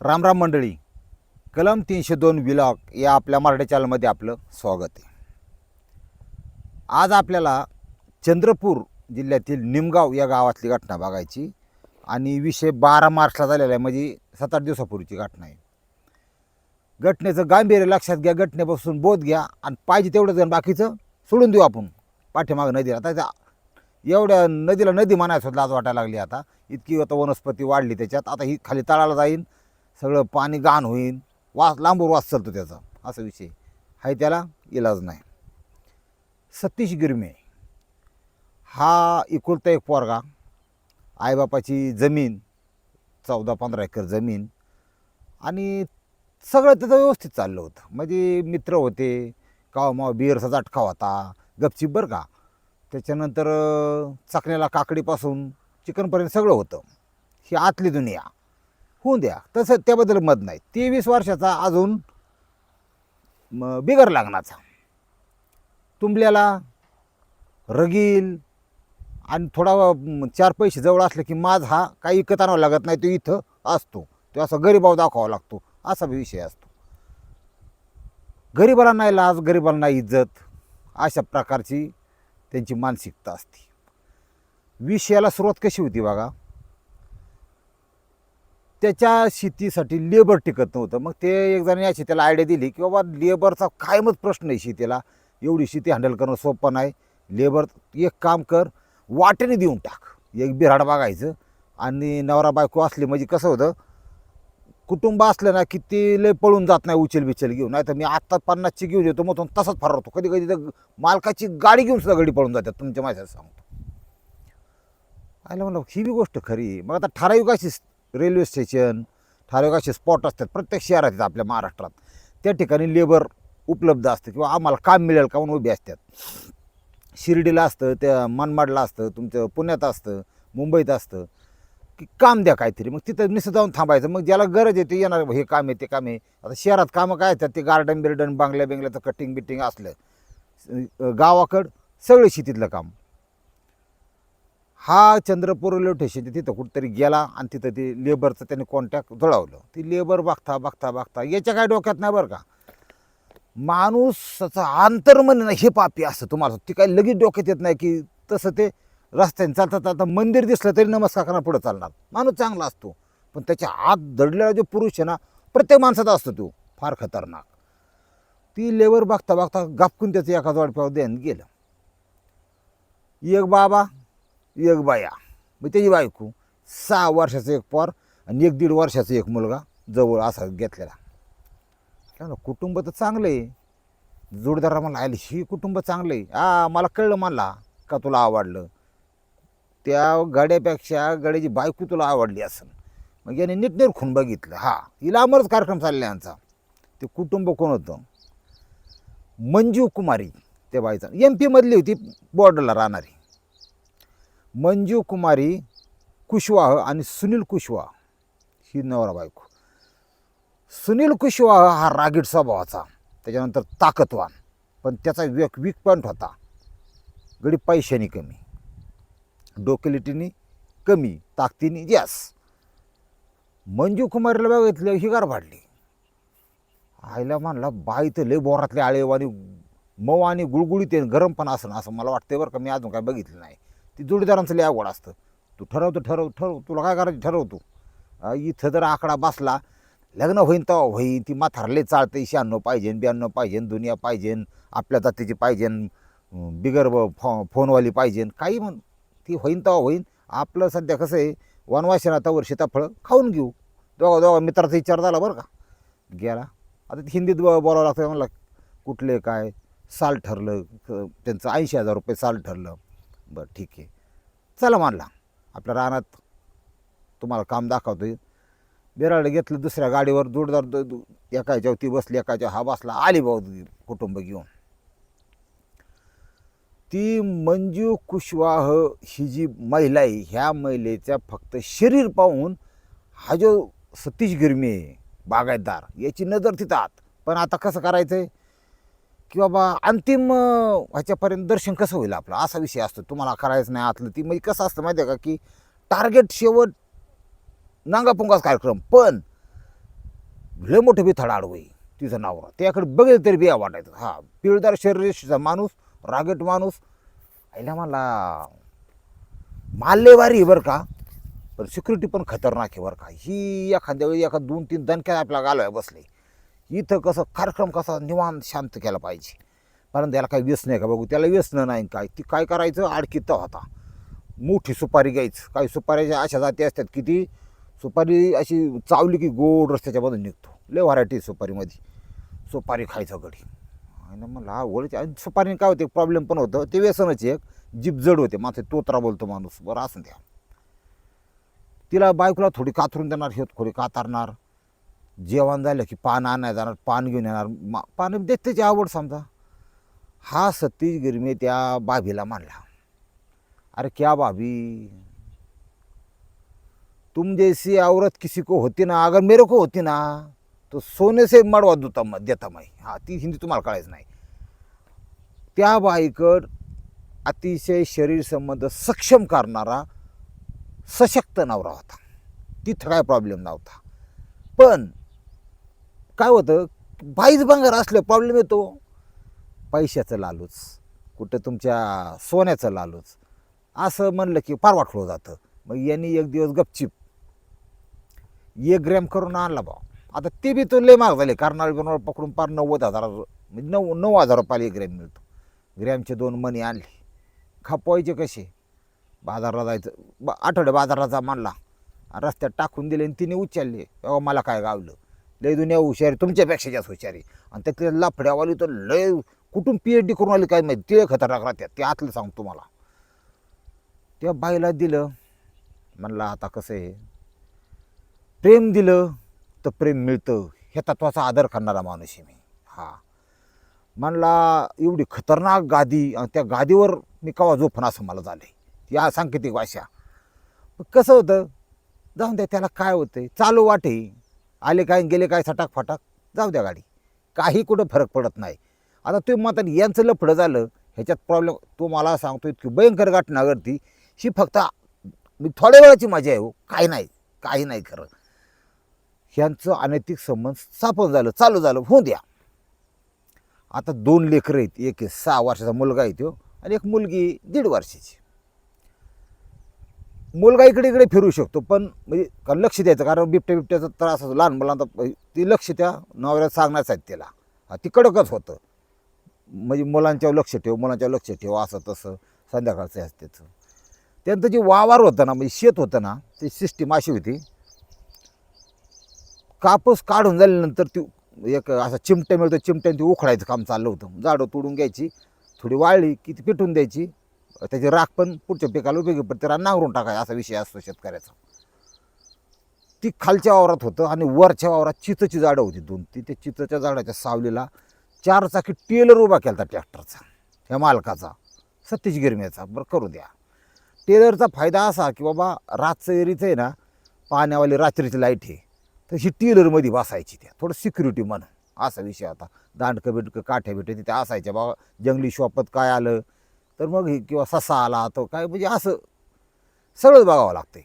रामराम मंडळी कलम तीनशे दोन विलॉग या आपल्या मराठी चॅनलमध्ये आपलं स्वागत आहे. आज आपल्याला चंद्रपूर जिल्ह्यातील निमगाव या गावातली घटना बघायची आणि विषय बारा मार्चला झालेला आहे म्हणजे सात आठ दिवसापूर्वीची घटना आहे. घटनेचं गांभीर्य लक्षात घ्या घटनेपासून बोध घ्या आणि पाहिजे तेवढं जण बाकीचं सोडून देऊ आपण. पाठीमागं नदीला आता त्या एवढ्या नदीला नदी म्हणायचं लाज वाटायला लागली आता. इतकी आता वनस्पती वाढली त्याच्यात. आता ही खाली तळाला जाईन. सगळं पाणी घाण होईन. वास लांबूर वास चालतो त्याचा. असा विषय. आहे त्याला इलाज नाही. सतीश गिरमे. हा एकुलता एक पोरगा. आईबापाची जमीन चौदा पंधरा एकर जमीन. आणि सगळं त्याचं व्यवस्थित चाललं होतं. म्हणजे मित्र होते. काव माव बिअरचा जाटका होता. गपचीप बरं का. त्याच्यानंतर चकण्याला काकडीपासून चिकनपर्यंत सगळं होतं. ही आतली दुनिया. होऊन द्या. तसं त्याबद्दल मत नाही. तेवीस वर्षाचा अजून बिगर लागण्याचा तुंबल्याला रगील आणि थोडा चार पैसे जवळ असले की माझ हा काही इकत आणावं लागत नाही तो इथं असतो. तो असा गरीबाव दाखवावा लागतो. असा विषय असतो. गरिबाला नाही लाज गरिबाला नाही इज्जत अशा प्रकारची त्यांची मानसिकता असते. विषयाला सुरुवात कशी होती बघा. त्याच्या शेतीसाठी लेबर टिकत नव्हतं. मग ते एक जणांनी याची त्याला आयडिया दिली की बाबा लेबरचा कायमच प्रश्न आहे शेतीला. एवढी शेती हँडल करणं सोपं नाही. लेबर एक काम कर वाटेने देऊन टाक. एक बिराड बघायचं. आणि नवरा बायको असली म्हणजे कसं होतं कुटुंब असलं ना की ते लय पळून जात नाही उचल बिचल घेऊन. नाही तर मी आत्ता पन्नासची घेऊन येतो मग तो तसाच होतो. कधी कधी तर मालकाची गाडी घेऊन सुद्धा गडी पळून जातात तुमच्या माझ्या सांगतो. आयला म्हणलं ही बी गोष्ट खरी मग आता ठराविक अशी रेल्वे स्टेशन ठराविक असे स्पॉट असतात. प्रत्येक शहरात आहेत आपल्या महाराष्ट्रात. त्या ठिकाणी लेबर उपलब्ध असतं किंवा आम्हाला काम मिळेल का म्हणून उभे असतात. शिर्डीला असतं त्या मनमाडला असतं तुमचं पुण्यात असतं मुंबईत असतं. की काम द्या काहीतरी. मग तिथं निसं जाऊन थांबायचं. मग ज्याला गरज आहे ते येणार हे काम आहे ते काम आहे. आता शहरात कामं काय असतात? ते गार्डन बिर्डन बांगल्या बिंगल्याचं कटिंग बिटिंग असलं. गावाकड गावाकडं सगळं शेतीतलं काम. हा चंद्रपूर रेल्वे स्टेशन तिथं कुठंतरी गेला आणि तिथं ते लेबरचं त्याने कॉन्टॅक्ट जुळवलं. ती लेबर बघता बघता बघता याच्या काय डोक्यात नाही बरं का? माणूसाचं आंतरमन आहे हे पापी असतं तुम्हाला ती काही लगेच डोक्यात येत नाही की तसं ते रस्त्याने चालता चालता मंदिर दिसलं तरी नमस्कार करणं पुढं चालणार. माणूस चांगला असतो. पण त्याच्या आत दडलेला जो पुरुष आहे ना प्रत्येक माणसाचा असतो तो. फार खतरनाक. ती लेबर बघता बघता गापकून त्याचं एका जोडप्यावर देण गेलं. एक बाबा एक बाया. मग त्याची बायको सहा वर्षाचं एक पोर आणि एक दीड वर्षाचा एक मुलगा जवळ असा घेतलेला. काय कुटुंब तर चांगलं आहे. जोडदारा मला आली ही कुटुंब चांगलं आहे. हा मला कळलं मला का तुला आवडलं? त्या गाड्यापेक्षा गाड्याची बायको तुला आवडली असेल मग याने नीटनेर खून बघितलं. हा हिला अमरच कार्यक्रम चालला यांचा ते कुटुंब कोण होतं? मंजू कुमारी त्या बाईचा. एम पीमधली होती बॉर्डरला राहणारी. मंजू कुमारी कुशवाह आणि सुनील कुशवाह ही नवरा बायको. सुनील कुशवाह हा रागीट स्वभावाचा त्याच्यानंतर ताकदवान पण त्याचा वेक वीक पॉईंट होता. गडी पैशानी कमी डोकेलिटीनी कमी ताकदीने जास्त. मंजू कुमारीला बघितलं ही गार भाडली. आईला म्हणला बाई तर लय बोरातले आळेव आणि मऊ आणि गुळगुळीत गरम पण असं असं. मला वाटतं बरं का मी अजून काय बघितलं नाही. ती जोडीदारांचं लय आवड असतं. तू ठरवतो ठरव ठरव तुला काय करायचं ठरवतो इथं जर आकडा बसला लग्न होईन तेव्हा होईन ती म्हातारले चालते शहाण्णव पाहिजे ब्याण्णव पाहिजे दुनिया पाहिजे आपल्या जातीची पाहिजे बिगर फो फोनवाली पाहिजे काही म्हण ती होईन तेव्हा होईन. आपलं सध्या कसं आहे वनवासीनं आता वर्षी फळं खाऊन घेऊ. दोघा दोघा मित्राचा विचार झाला बरं का. गेला. आता ते हिंदीत ब- बोलावं लागतं म्हणलं कुठले काय साल ठरलं त्यांचं ऐंशी हजार रुपये साल ठरलं. बरं ठीक आहे. चला मानला. आपल्या रानात तुम्हाला काम दाखवतो बिराड घेतलं दुसऱ्या गाडीवर जोडदार दो- एका ती बसली एकाच्या हा बसला आली भाऊ कुटुंब घेऊन. ती मंजू कुशवाह ही जी महिला आहे ह्या महिलेचा फक्त शरीर पाहून हा जो सतीश गिरमी आहे बागायतदार याची नजर तिथं आत. पण आता कसं करायचं आहे की बाबा अंतिम ह्याच्यापर्यंत दर्शन कसं होईल आपलं? असा विषय असतो. तुम्हाला करायचं नाही आतलं ती. म्हणजे कसं असतं माहिती आहे का की टार्गेट शेवट नांगापुंगाच कार्यक्रम. पण लय मोठं बिथाड आडवं आहे तिचं नावरा त्याकडे बघितलं तरी बिया वाटायचं. हा पिळदार शरीराचा माणूस रागेट माणूस. आईला मला माल्लेवारी बरं का पण सिक्युरिटी पण खतरनाक आहे बरं का. ही एखाद्या वेळी एखाद दोन तीन दणक्यात आपल्याला गालवाय बसले. इथं कसं कार्यक्रम कसा निवांत शांत केला पाहिजे. कारण त्याला काही व्यसन आहे का बघू? त्याला व्यसन नाही काय. ती काय करायचं? आडकीत होता. मोठी सुपारी घ्यायचं. काही सुपारीच्या अशा जाती असतात की ती सुपारी अशी चावली की गोड रस्त्याच्यामधून निघतो. लय व्हरायटी सुपारीमध्ये. सुपारी खायचं गडी आणि म्हणलं हा ओळख आणि सुपारीने काय होते? प्रॉब्लेम पण होतं. ते व्यसनच एक जीप जड होते. माझे तोत्रा बोलतो माणूस. बरं असं द्या. तिला बायकोला थोडी कातरून देणार हे थोडी कातारणार. जेवण झालं की पान आणायला जाणार पान घेऊन येणार. मा पान देत त्याची आवड समजा. हा सतीश गिरमे त्या बाबीला मानला. अरे क्या भाभी तुम जैसी औरत किसी को होती ना अगर मेरे को होती ना तो सोने से मडवा देता म- देता माई हा ती हिंदी तुम्हाला कळायचं नाही। त्या बाईकड अतिशय शरीर संबंध सक्षम करणारा सशक्त नवरा होता. तिथं काय प्रॉब्लेम नव्हता. पण काय होतं? बाईच बंगार असलं प्रॉब्लेम येतो. पैशाचं लालूच. कुठं तुमच्या सोन्याचं लालूच. असं म्हणलं की फार वाटलं जातं. मग यांनी एक दिवस गपचिप एक ग्रॅम करून आणला बा आता ते बी तो लय महाग झाले. कर्नाळ पकडून पार नव्वद हजार म्हणजे नऊ नऊ हजार रुपयाला एक ग्रॅम मिळतो. ग्रॅमचे दोन मणी आणले. खपवायचे कसे? बाजारला जायचं. आठवड्या बाजाराला जा मानला रस्त्यात टाकून दिले आणि तिने उचलले. तेव्हा मला काय गावलं? लय दुनिया हुशारी तुमच्यापेक्षा जास्त हुशारी आणि त्यातल्या लाफड्यावाली तर लय कुठून पी एच डी करून आली काय माहिती? ते खतरनाक राहतात ते आतलं सांगतो मला त्या बाईला दिलं. म्हणलं आता कसं आहे? प्रेम दिलं तर प्रेम मिळतं. ह्या तत्वाचा आदर करणारा माणूस आहे मी. हा. म्हणला एवढी खतरनाक गादी आणि त्या गादीवर मी कवा झोपण असं मला झालं आहे या सांकेतिक भाषा. कसं होतं? जाऊन द्या त्याला काय होतं चालू वाटे आले काय गेले काय सटाक फटाक? जाऊ द्या गाडी. काही कुठं फरक पडत नाही. आता तुम्ही म्हणतात यांचं लफडं झालं ह्याच्यात प्रॉब्लेम तो मला सांगतो इतकी भयंकर घटना घडती ही फक्त मी थोड्या वेळाची मजा आहे हो. काही नाही काही नाही खरं. ह्यांचं अनैतिक संबंध स्थापन झालं चालू झालं होऊ द्या. आता दोन लेकरं आहेत एक सहा वर्षाचा मुलगा आहे तो आणि एक मुलगी दीड वर्षाची. मुलगा इकडे इकडे फिरू शकतो पण म्हणजे का लक्ष द्यायचं? कारण बिबट्या बिबट्याचा त्रास असतो. लहान मुलांना ती लक्ष त्या नवऱ्यात सांगण्याच आहेत त्याला हा, ती कडकच होतं. म्हणजे मुलांच्यावर लक्ष ठेव मुलांच्यावर लक्ष ठेव असं तसं संध्याकाळचं आहे त्याचं त्यांचं जे वावर होतं ना म्हणजे शेत होतं ना ती सिस्टीम अशी होती. कापूस काढून झाल्यानंतर ती एक असा चिमट्या मिळतो चिमट्याने ती उखडायचं काम चाललं होतं. झाडं तोडून घ्यायची थोडी वाळली की ती पेटून द्यायची. त्याची राख पण पुढच्या पिकाला उपयोगी पडते. त्याला नांगरून टाकायचा असा विषय असतो शेतकऱ्याचा. ती खालच्या वावरात होतं आणि वरच्या वावरात चितची झाडं होती दोन. ती त्या चितच्या झाडाच्या सावलीला चार चाकी टेलर उभा केला होता ट्रॅक्टरचा ह्या मालकाचा सतीश गिरम्याचा बरं करू द्या. टेलरचा फायदा असा की बाबा रातचं एरीचं आहे ना पाण्यावाली रात्रीची लाइट आहे. तर ही टेलरमध्ये बसायची त्या. थोडं सिक्युरिटी म्हणून असा विषय होता. दांडकं बिडकं काठ्या बिठे तिथे असायच्या. बाबा जंगली शॉपत काय आलं? तर मग हे किंवा ससा आला तो काय म्हणजे असं सगळंच बघावं लागतंय.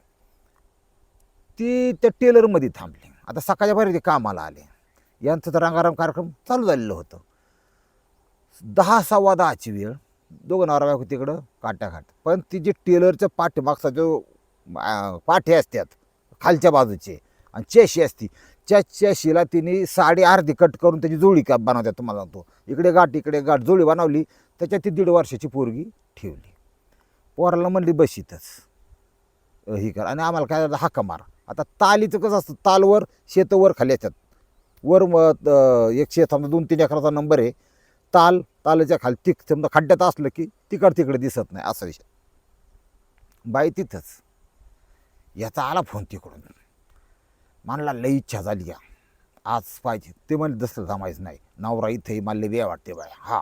ती त्या टेलरमध्ये थांबली. आता सकाळच्या बाहेर ते कामाला आले. यांचं तर रंगाराम कार्यक्रम चालू झालेलं होतं. दहा सव्वा दहाची वेळ. दोघं नवरा बायको तिकडं काट्याखाट पण ती जी टेलरच्या पाठीमागचा जो पाठे असतात खालच्या बाजूचे आणि चेशी असती त्या चेशीला तिने साडी अर्धी कट करून त्याची जोडी का बनवतात तुम्हाला सांगतो. इकडे गाठ इकडे गाठ. जोडी बनवली. त्याच्यात ती दीड वर्षाची पोरगी ठेवली. पोराला म्हणली बस इथंच. अं, ही कर. आणि आम्हाला काय झालं, हाका मार. आता तालीचं कसं असतं तालवर शेतवर खाली येतात. वर मग एक शेत समजा दोन तीन एकराचा नंबर आहे. ताल तालाच्या खाली तिक समजा खड्ड्यात असलं की तिकड तिकडे दिसत नाही असा विषय. बाई तिथंच. याचा आला फोन तिकडून. मला लई इच्छा झाली या. आज पाहिजे. ते म्हणजे दसरं जमायचं नाही. नवरा इथे मला लई वेळ वाटते बाय. हा.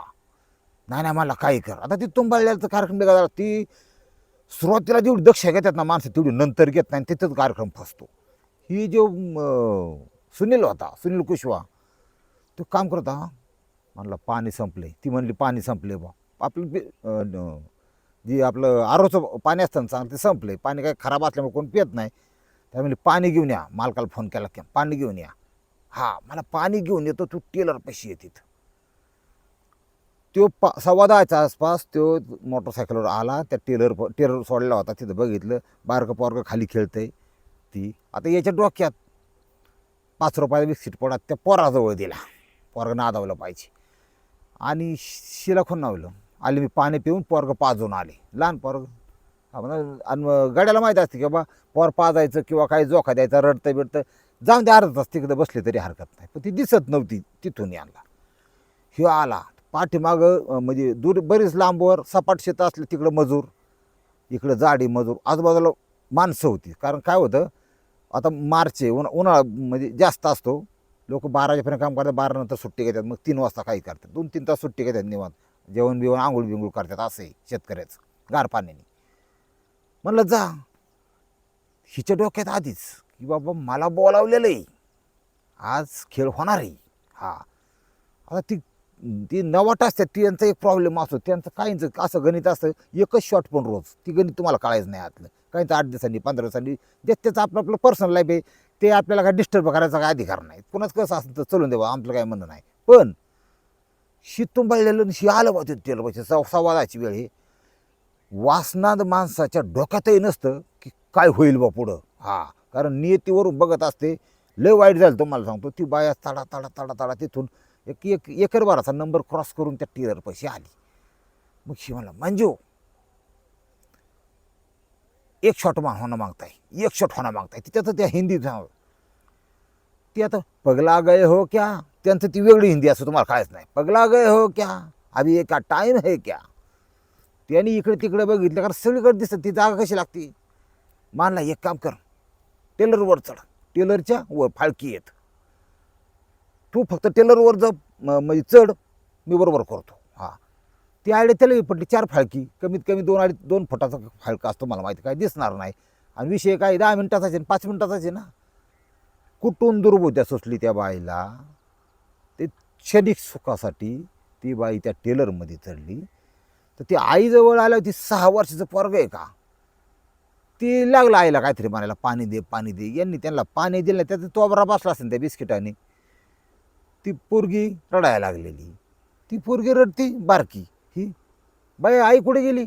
नाही नाही मला काही कर. आता ती तुंबाळल्याचा कार्यक्रम वेगळा झाला ती सुरुवातीला जेवढी दक्ष घेतात ना माणसं तेवढी नंतर घेत नाही तिथंच कार्यक्रम फसतो. ही जो सुनील होता सुनील कुशवा तो काम करत हा म्हणलं पाणी संपले. ती म्हणली पाणी संपले बा आपलं जे आपलं आरोचं पाणी असतं ना चांगलं ते संपले. पाणी काही खराब असल्यामुळे कोण पित नाही. त्या म्हणजे पाणी घेऊन या. मालकाला फोन केला की पाणी घेऊन या. हां मला पाणी घेऊन येतो तू टेलर पैसे येतात. तो पा सव्वा दहाच्या आसपास तो मोटरसायकलवर आला. त्या टेलर टेलर सोडला होता. तिथं बघितलं. बारकं पोरगं खाली खेळतंय ती. आता याच्या डोक्यात पाच रुपयाला बिस्किट पडत त्या पोराजवळ दिला. पोरगं नादावलं पाहिजे. आणि शिला खुणावलं आले मी पाणी पिऊन पोरगं पाजून आले. लहान पोरग. आणि मग गाड्याला माहीत असते की बाबा पोर पाजायचं किंवा काही जोखा द्यायचा रडतं बिडतं. जाऊन ते अर्धा तास तिकडे बसले तरी हरकत नाही. पण ती दिसत नव्हती तिथून आणला ह्यो आला. पाठीमागं म्हणजे दूर बरीच लांबवर सपाट शेत असले तिकडं मजूर इकडं जाडी मजूर आजूबाजूला माणसं होती. कारण काय होतं आता मार्च आहे उन्हा उन्हाळा म्हणजे जास्त असतो. लोक बाराच्यापर्यंत काम करतात बारा नंतर सुट्टी घेतात मग तीन वाजता काही करतात. दोन तीन तास सुट्टी घेतात निवांत. जेवण बिवण आंघोळ बिंगूळ करतात असं आहे शेतकऱ्याचं गार पाण्याने. म्हणलं जा. हिच्या डोक्यात आधीच की बाबा मला बोलावलेलं आहे. आज खेळ होणार आहे. हा. आता ती ती नवाट असतात ती यांचा एक प्रॉब्लेम असतो. त्यांचं काहींच असं गणित असतं एकच शॉट पण रोज. ती गणित तुम्हाला कळायचं नाही आतलं. काहींचं आठ दिवसांनी पंधरा दिवसांनी जे त्याचं आपलं आपलं पर्सनल लाईफ आहे ते आपल्याला काय डिस्टर्ब करायचा काय अधिकार नाही. कोणाच कसं असतं तर चलून देवा आमचं काय म्हणणं नाही. पण शितून तुंबाळलेलं शी आलं पाहिजे त्याला पाहिजे सव संवादाची वेळ हे वासनाद माणसाच्या डोक्यातही नसतं की काय होईल बा पुढं. हा कारण नियतीवरून बघत असते लय वाईट झालं तुम्हाला सांगतो. ती बाया तडा तडा ताडा ताडा तिथून एक एक एकर बाराचा नंबर क्रॉस करून त्या टीलर पैसे आली. मग शी म्हणला मंजू एक शॉट मान होणं मागताय एक शॉट होणं मागताय. तिच्यात त्या हिंदी सांग ती आता पगला गए हो क्या? त्यांचं ती वेगळी हिंदी असं तुम्हाला कायच नाही. पगला गए हो क्या? अभी एक टाईम है क्या? त्यांनी इकडे तिकडे बघितलं कारण सगळीकडे दिसतं ती जागा कशी लागते? मानला एक काम कर टेलरवर चढ. टेलरच्या वर फाळकी येत. तू फक्त टेलरवर जा म्हणजे चढ मी बरोबर करतो. हां. ती आयडिया त्याला पडली चार फाळकी. कमीत कमी दोन अडीच दोन फुटाचा फाळका असतो मला माहिती काय दिसणार नाही. आणि विषय काय दहा मिनिटाचाच आहे पाच मिनिटाचाच आहे ना. कुठून दुर्बोध्या सुचली त्या बाईला? ते क्षणिक सुखासाठी ती बाई त्या टेलरमध्ये चढली. तर ती आईजवळ आल्यावर ती सहा वर्षाचं पर्ग आहे का? ती लागलं आईला काहीतरी म्हणायला पाणी दे पाणी दे. यांनी त्यांना पाणी दिलं त्याचा तोबरा बसला असेल त्या बिस्किटाने. ती पोरगी रडायला लागलेली. ती पोरगी रडती बारकी. ही बाई आई कुठे गेली?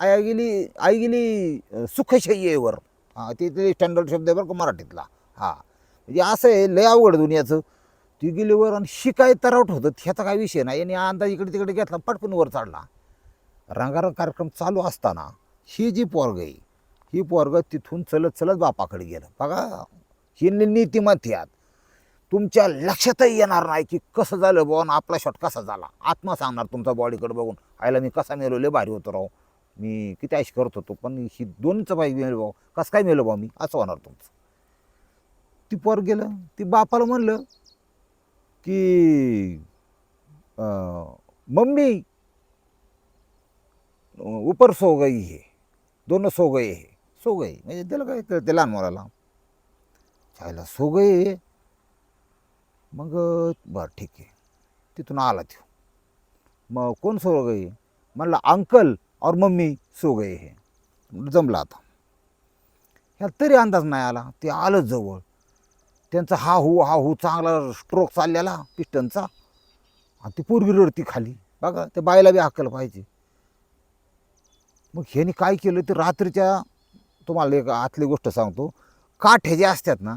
आई गेली आई गेली सुखशय्येवर हां ते ते स्टँडर्ड शब्द आहे बरं का मराठीतला. हां. म्हणजे असं आहे लय अवघड दुनियाचं. ती गेली वर आणि शिकाय तरावट होतं ह्याचा काय विषय नाही. यांनी अंदाज इकडे तिकडे घेतला पटकन वर चढला. रंगारंग कार्यक्रम चालू असताना ही जी पोरग आहे ही पोरग तिथून चलत चलत बापाकडे गेलं. बघा ही नि- नीतिमत्ती तुमच्या लक्षातही येणार नाही की कसं झालं बुवा आपला शॉट कसा झाला. आत्मा सांगणार तुमचा बॉडीकडे बघून. आईला मी कसा मेलो लय भारी होतो राव. मी किती ऐश करत होतो पण ही दोन्हीचं बाई मेलो भाऊ कसं काय मेलो भाऊ मी? असं होणार तुमचं. ती पोर गेलं ती बापाला म्हणलं की मम्मी उपर सो गई हे. दोन सो गए हे. सो गई म्हणजे त्याला काय कळते लहान मुलाला? चायला सो गए मग बरं ठीक आहे. तिथून आला तो मग कोण सो गई म्हणलं अंकल और मम्मी सो गए हे. जमलं आता. ह्याला तरी अंदाज नाही आला. ते आलं जवळ. त्यांचा हा हू हा हू चांगला स्ट्रोक चाललेला पिस्टनचा. आणि ती पोरगी रडती खाली. बघा त्या बायला बी हाकल पाहिजे. मग ह्याने काय केलं? ते रात्रीच्या तुम्हाला एक आतली गोष्ट सांगतो. काठे जे असतात ना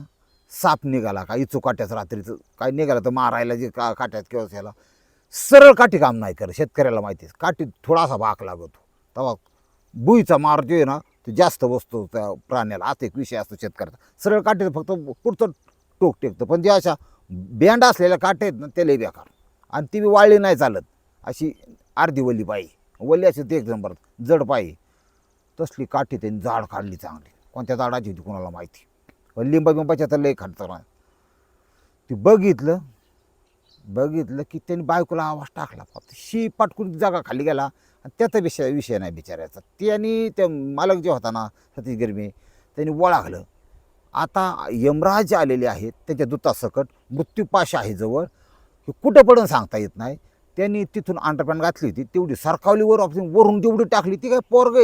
साप निघाला का? इचू काट्याचं रात्रीचं काय निघाला तर मारायला जे का काट्यात किंवा ह्याला. सरळ काठी काम नाही करत शेतकऱ्याला माहिती आहे. काठी थोडासा भाग लागतो. तेव्हा बुईचा मार जो आहे ना तो जास्त बसतो त्या प्राण्याला. आता एक विषय असतो शेतकऱ्याचा. सरळ काठी फक्त पुढचं टोक टेकतं. पण जे अशा बँड असलेल्या काठे आहेत ना त्यालाही बेकार. आणि ती बी वाळली नाही चालत. अशी अर्धी वली पाई वली अशी ते एक नंबर. जड पाई तसली काठी त्यांनी झाड काढली चांगली. कोणत्या झाडाची होती कोणाला माहिती. लिंबा बिंबाच्या तर लई खडतरा ती बघितलं बघितलं की त्यांनी बायकोला आवाज टाकला. फक्त शी पाटकून जागा खाली गेला आणि त्याचा विषय विषय नाही बिचारायचा त्यांनी त्या मालक जे होता ना सतीश गर्मी त्यांनी वळागलं आता यमराज आलेले आहेत त्यांच्या दुतासकट मृत्यूपाश आहे जवळ हे कुठं पडून सांगता येत नाही. त्यांनी तिथून अंडरपॅन्ट घातली होती तेवढी सरकावलीवर ऑफिस वरून तेवढी टाकली. ती काय पोरग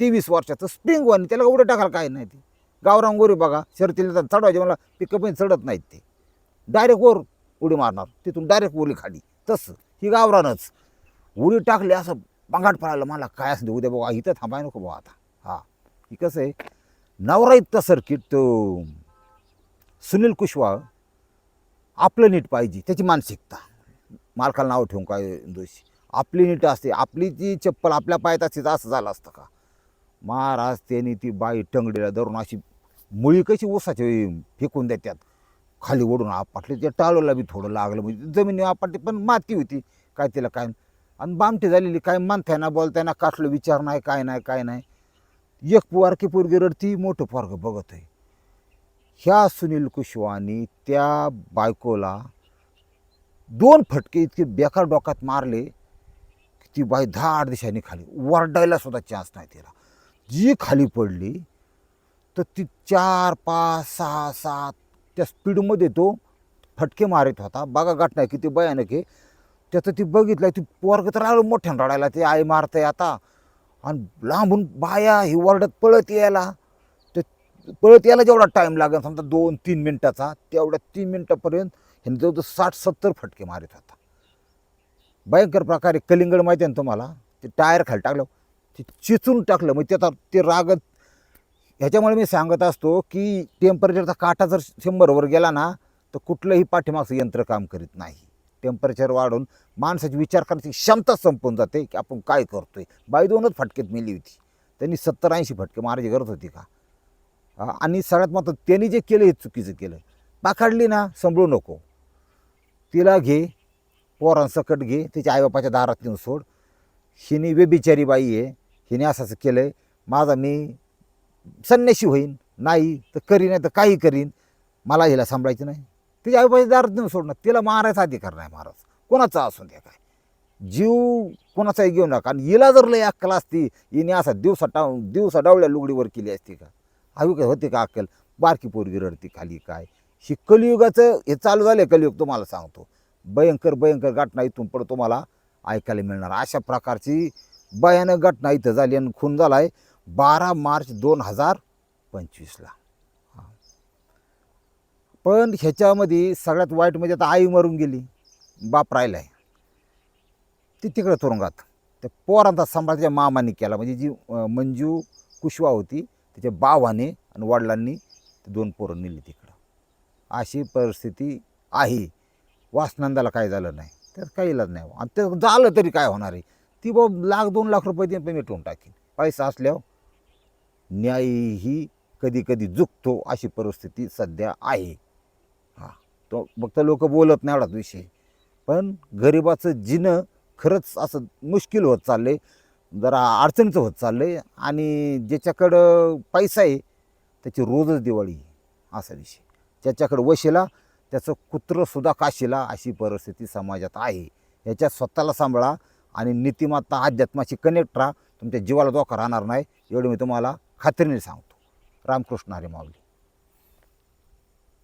तेवीस वर्षाचं स्प्रिंग वन त्याला एवढं टाकायला काय नाही ती. गावरान गोरी बघा शर्तीला तर चढवायचे मला पिकअप चढत नाहीत ते. डायरेक्ट वर उडी मारणार तिथून डायरेक्ट उडी खाली. तसं ही गावरानच. उडी टाकली असं बांगाट पळालं मला काय असं उद्या बघा इथं थांबाय नको बघा आता. हा ही कसं आहे नवरा इतका सर्किट तो सुनील कुशवा आपलं नीट पाहिजे त्याची मानसिकता. मालकाला नाव ठेवून काय दोषी. आपली नीट असते आपली जी चप्पल आपल्या पायात असते असं झालं असतं का? महाराज त्यांनी ती बाई टंगडीला धरून अशी मुळी कशी ऊसाची फेकून देतात? खाली ओढून आपटले ते टाळूला बी थोडं लागलं म्हणजे जमिनी आपटली पण माती होती काय तिला काय आणि बामटी झालेली काय म्हणताय ना बोलताय ना काटलं विचार नाही काय नाही काय नाही. एक पोरकी पोरगी रडती मोठं पोरगं बघत आहे. ह्या सुनील कुशवानी त्या बायकोला दोन फटके इतके बेकार डोक्यात मारले की ती बाई आठ दिशाने खाली वरडायला सुद्धा चान्स नाही तिला. जी खाली पडली तर ती चार पाच सहा सात त्या स्पीडमध्ये तो फटके मारित होता. बघा घटना किती भयानक आहे. त्याचं ती बघितलं ती पोरग तर आलं मोठ्यानं रडायला. ते आई मारतंय आता. आणि लांबून बाया ही वरडत पळत यायला. ते पळत यायला जेवढा टाईम लागेल समजा दोन तीन मिनटाचा तेवढ्या तीन मिनटापर्यंत ह्याने जवळ साठ सत्तर फटके मारित होता. भयंकर प्रकारे कलिंगड माहिती आहे ना तुम्हाला? ते टायर खाली टाकलं. ते चिचून टाकलं. मग त्याचा ते रागत ह्याच्यामुळे मी सांगत असतो की टेम्परेचरचा काटा जर शंभरवर गेला ना तर कुठलंही पाठीमागचं यंत्र काम करीत नाही. टेम्परेचर वाढून माणसाची विचार करण्याची क्षमता संपून जाते की आपण काय करतो आहे बाई दोनच फटकेत मेली होती. त्यांनी सत्तर ऐंशी फटके मारायची गरज होती का? आणि सगळ्यात मात्र त्यांनी जे केलं हे चुकीचं केलं. पाखाडली ना संभळू नको. तिला घे पोरांसकट घे तिच्या आईबापाच्या दारात नेऊन सोड. हिने बेबिचारी बाई आहे. हिने असं असं केलं आहे माझा मी संन्याशी होईन. नाही तर करीन नाही तर काही करीन. मला हिला सांभाळायचं नाही. तिच्या आईबापाच्या दार नेऊन तिला मारायचा अधिकार नाही महाराज. कोणाचा असून द्या काय? जीव कोणाचाही घेऊ नका. आणि हिला जर लय अक्कल असती हिने असा दिवसा टाव दिवसा डावळ्या लुगडीवर केली असती का? हवी काय होते का अक्कल? बारकी पोरगी रडती खाली काय? ही कलियुगाचं हे चालू झालं कलियुग तुम्हाला सांगतो. भयंकर भयंकर घटना इथून पण तुम्हाला ऐकायला मिळणार. अशा प्रकारची भयानक घटना इथं झाली आणि खून झाला आहे बारा मार्च दोन हजार पंचवीसला. पण ह्याच्यामध्ये सगळ्यात वाईट म्हणजे आता आई मरून गेली बाप राहिला आहे ती तिकडं तुरुंगात. त्या पोरांचा सांभाळ त्याच्या मामाने केला. म्हणजे जी मंजू कुशवा होती त्याच्या बावाने आणि वडिलांनी ते दोन पोरं नेली तिकडं. अशी परिस्थिती आहे. वासनंदाला काय झालं नाही. त्यात काही इलाज नाही. आणि ते झालं तरी काय होणार आहे? ती बाब लाख दोन लाख रुपये देऊन मिटवून टाकेन. पैसा असल्यावर न्यायही कधी कधी झुकतो अशी परिस्थिती सध्या आहे. हां तो फक्त लोक बोलत नाही एवढाच विषय. पण गरिबाचं जिणं खरंच असं मुश्किल होत चाललं आहे जरा अडचणीचं होत चाललं आहे आणि ज्याच्याकडं पैसा आहे त्याची रोजच दिवाळी असा विषय. ज्याच्याकडं वशीला त्याचं कुत्रंसुद्धा काशीला अशी परिस्थिती समाजात आहे. ह्याच्यात स्वतःला सांभाळा आणि नीतिमत्ता अध्यात्माशी कनेक्ट राहा. तुमच्या जीवाला धोका राहणार नाही. एवढं मी तुम्हाला खात्रीने सांगतो. रामकृष्ण हरी माऊली.